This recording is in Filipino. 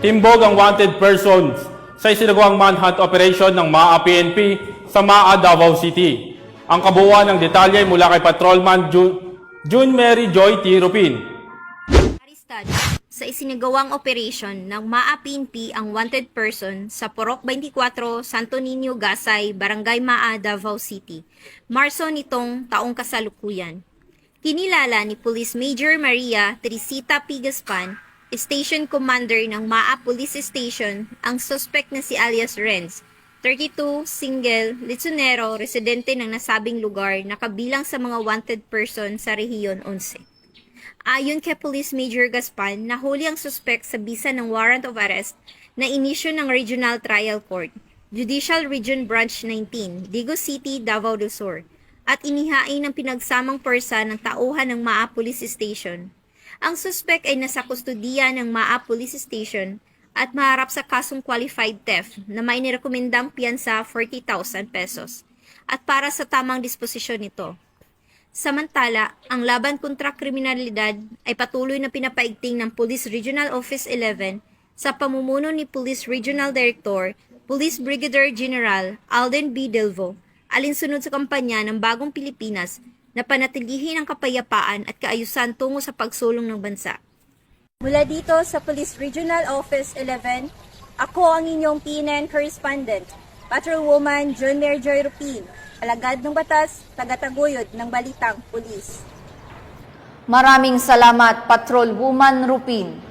timbog ang wanted persons sa isinagawang manhunt operation ng MAA PNP sa MAA Davao City. Ang kabuuan ng detalye mula kay Patrolman June, June Mary Joy T. Rupin. Sa isinagawang operation ng MAA-PNP ang wanted person sa Porok 24, Santo Niño, Gasay, Barangay Maa, Davao City, Marso nitong taong kasalukuyan. Kinilala ni Police Major Maria Teresita Pigaspan, Station Commander ng MAA Police Station, ang suspect na si alias Renz, 32, single, litsonero, residente ng nasabing lugar na kabilang sa mga wanted person sa Rehiyon 11. Ayon kay Police Major Gaspan, nahuli ang suspect sa bisa ng warrant of arrest na inisyo ng Regional Trial Court, Judicial Region Branch 19, Digo City, Davao del Sur, at inihain ng pinagsamang persa ng tauhan ng MAA Police Station. Ang suspect ay nasa kustudiya ng MAA Police Station at maharap sa kasong qualified theft na may nirekomendang piyansa 40,000 pesos at para sa tamang disposisyon nito. Samantala, ang laban kontra kriminalidad ay patuloy na pinapaigting ng Police Regional Office 11 sa pamumuno ni Police Regional Director, Police Brigadier General Alden B. Delvo, alinsunod sa kampanya ng Bagong Pilipinas na panatilihin ang kapayapaan at kaayusan tungo sa pagsulong ng bansa. Mula dito sa Police Regional Office 11, ako ang inyong PNN correspondent, Patrolwoman John Mayor Joy Rupin, alagad ng batas, tagataguyod ng balitang pulis. Maraming salamat, Patrol Woman Rupin.